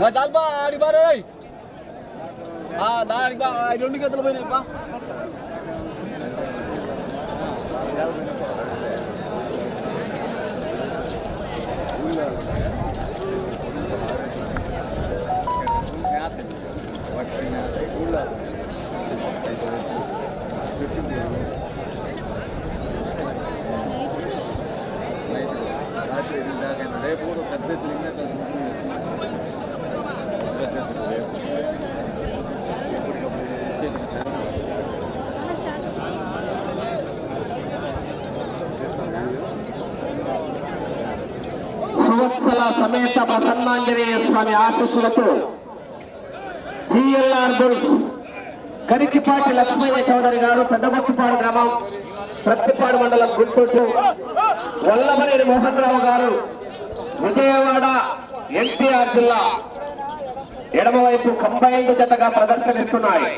నా చాలు బా ఆడి బారే దానికి బా ఆ రెండు గంటలు పోయినాయి బా రేపు పెద్ద సువత్సల సమేత ప్రసన్నాంజనేయ స్వామి ఆశస్సులతో జిఎల్ఆర్ బుల్స్ కరికిపాటి లక్ష్మయ్య చౌదరి గారు పెద్దగొట్టుపాడు గ్రామం ప్రత్తిపాడు మండలం గుంటూరు వల్లభనేని మోహన్ రావు గారు విజయవాడ ఎన్టీఆర్ జిల్లా. ఎడమవైపు కంబైన్డ్ జతగా ప్రదర్శనిస్తున్నాయి!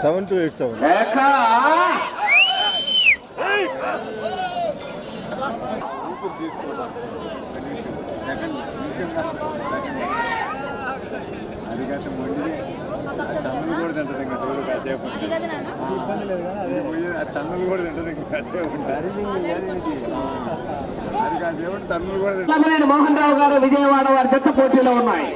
Seven two eight seven. అది కాస్త మొండిది అది కూడా తింటది ఇంకా తోడు కాసేపు అది కూడా తింటది ఇంకా కాసేపు ఉంటారు అది కాసేపు తన్నులు కూడా తింటది మోహన్ రావు గారు విజయవాడ వారి జట్టు పోటీలో ఉన్నాయి.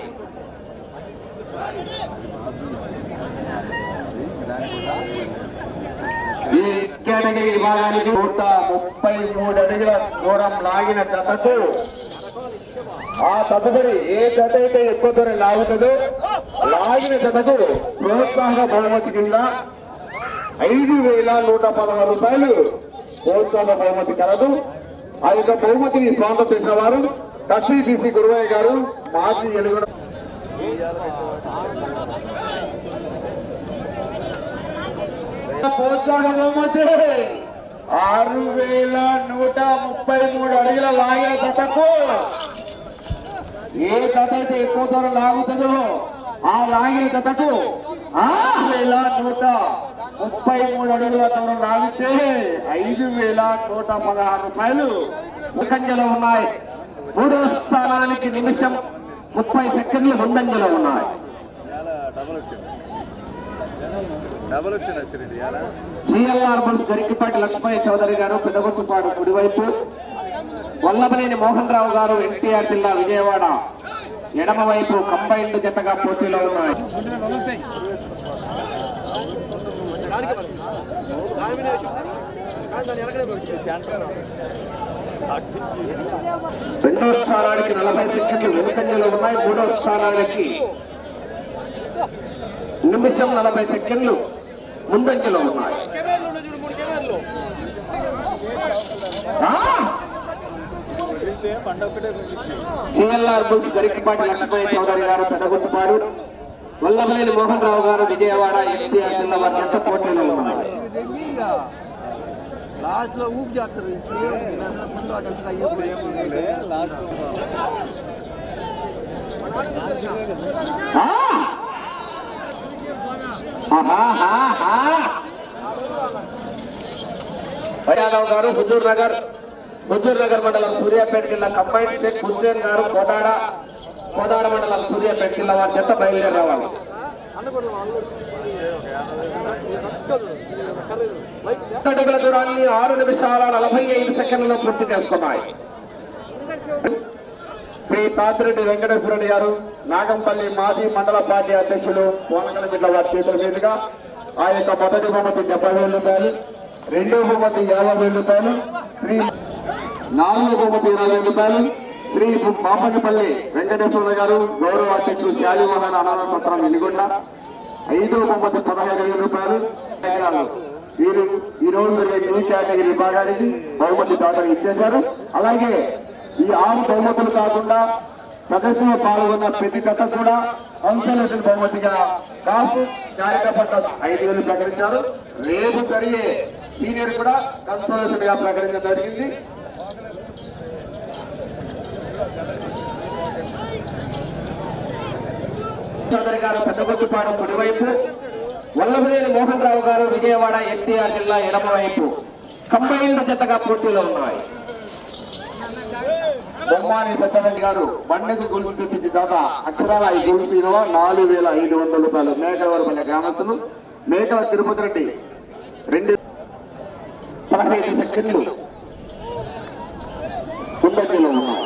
ఈ కేటగిరీ విభాగానికి నూట ముప్పై మూడు అడుగుల దూరం లాగిన జతకు ఆ తదుపరి ఏ జత అయితే ఎక్కువ దూరం లాగుతుందో లాగిన జతకు ప్రోత్సాహ బహుమతి కింద ఐదు వేల నూట పదహారు రూపాయలు ప్రోత్సాహ బహుమతి కలదు. ఆ యొక్క బహుమతిని స్వాగతం చేసిన వారు దక్షిణ గురువయ్య గారు మాజీ ఎలుగుడ ప్రోత్సాహ బహుమతి. ఆరు వేల నూట ముప్పై మూడు అడుగుల లాగిన జతకు ఏ జత అయితే ఎక్కువ ధర లాగుతుందో ఆ లాగిన జతకు ఆరు వేల నూట ముప్పై మూడు అడుగుల దూరం లాగితే ఐదు వేల నూట పదహారు రూపాయలు ముందంజలో ఉన్నాయి. మూడో స్థానానికి నిమిషం ముప్పై సెకండ్లు ముందంజలో ఉన్నాయి. సిఎల్ఆర్ బుల్స్ గరికిపాటి లక్ష్మయ్య చౌదరి గారు పెద్దగొట్టుపాడు కుడివైపు. వల్లభనేని మోహన్ రావు గారు ఎన్టీఆర్ జిల్లా విజయవాడ. ఎడమవైపు కంబైన్డ్ జతగా పోటీలో ఉన్నాయి. రెండో స్థానానికి నలభై సెకండ్లు వెనుకంజలో ఉన్నాయి. మూడో స్థానానికి నిమిషం నలభై సెకండ్లు ముందంజలో ఉన్నాయి. ఆ! వదిలితే బుల్స్ గరికిపాటి లక్ష్మయ్య చౌదరి గారు పెదగుట్టుపాడు వల్లభనేని మోహన్ రావు గారు విజయవాడ ఎన్టీఆర్ జిల్లా వారి పోటీలో ఉన్నారు. లాస్ట్లో ఊపి చేస్తారు యాదవ్ గారు హుజూర్ నగర్. హుజూర్ నగర్ మండలం సూర్యాపేట జిల్లా కంబైన్ షేక్ హుస్సేన్ గారు కోదాడ కోదాడ మండలం సూర్యాపేట జిల్లా వారి జత బయలుదేరి రావాలి. అడుగుల దూరాన్ని ఆరు నిమిషాల నలభై ఐదు సెకండ్లలో పూర్తి చేసుకున్నాయి. శ్రీ తాతిరెడ్డి వెంకటేశ్వరరెడ్డి గారు నాగంపల్లి మాజీ మండల పార్టీ అధ్యక్షులు కోనకల జిల్లా వారి చేతుల మీదుగా ఆ యొక్క మొదటి బహుమతి డెబ్బై వేల రూపాయలు రెండో బహుమతి యాభై వేల రూపాయలు శ్రీ నాలుగో బహుమతి ఇరవై రూపాయలు. శ్రీ బాపకపల్లి వెంకటేశ్వర గారు గౌరవ అధ్యక్షులు శాలిమోహన్ అనాథ సత్రం వెలిగొండ ఐదో బహుమతి పదహైదు వేల రూపాయలు. వీరు ఈ రోజు జరిగే న్యూ కేటగిరీ విభాగానికి బహుమతి దాతలు ఇచ్చేశారు. అలాగే ఈ ఆరు బహుమతులు కాకుండా ప్రదర్శనలో పాల్గొన్న ప్రతి కథ కూడా కౌన్సిలేషన్ బహుమతిగా కాపు కార్యకర్త ఐదు వేలు ప్రకటించారు. రేపు జరిగే సీనియర్ కూడా కన్సోలేషన్గా ప్రకటించడం జరిగింది. చౌదరి గారు పెద్దగొట్టుపాడు కుడివైపు. వల్లభనేని మోహన్ రావు గారు విజయవాడ ఎన్టీఆర్ జిల్లా ఎడమవైపు కంబైన్డ్ జతగా పోటీలో ఉన్నాయి. బొమ్మాని పెద్దరెడ్డి గారు బండకు గొలుసు తెప్పించి దాదా అక్షరాల ఈ గొలుసు విలువ నాలుగు వేల ఐదు వందల రూపాయలు మేకలవరపల్లి గ్రామస్తులు. మేకల తిరుపతి రెడ్డి రెండు పదహైదు సెకండ్లు కుండకిలో ఉన్నాయి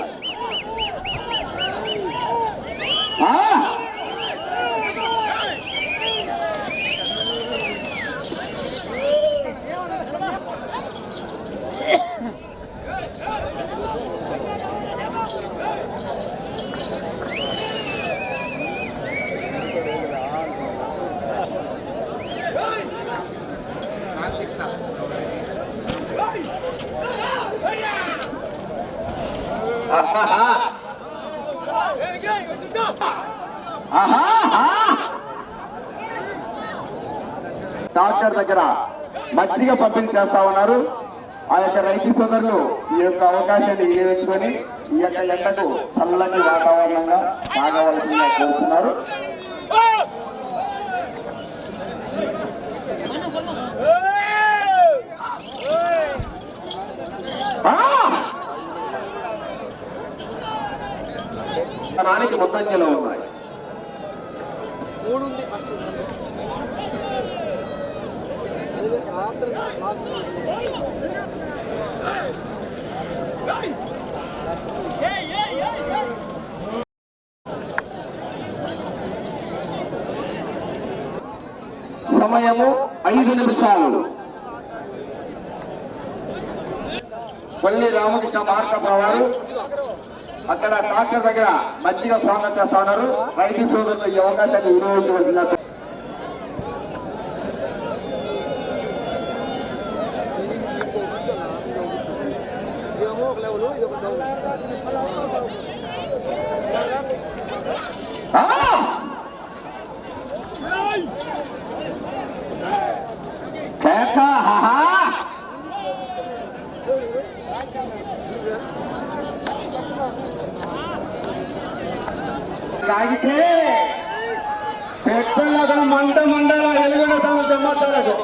డాక్టర్ దగ్గర మజ్జిగ పంపిణీ చేస్తా ఉన్నారు. ఆ యొక్క రైతు సోదరులు ఈ యొక్క అవకాశాన్ని వినియోగించుకొని ఈ యొక్క ఎండకు చల్లని వాతావరణంగా తాగవలసిందిగా కోరుతున్నారు. Ah! స్థానానికి ముందంజలో ఉన్నాయి. సమయము ఐదు నిమిషాలు. కొల్లి రామకృష్ణ మార్కప్ప వారు. అక్కడ డాక్టర్ దగ్గర మంచిగా స్వాగతం చేస్తా ఉన్నారు. రైతు సోదరులు ఈ అవకాశాన్ని వినియోగించవలసిన ఇదేమో కేక హాహా. తాగితే పెట్టులకు మంట మండల ఎలుగుడ జమ్మతలకు.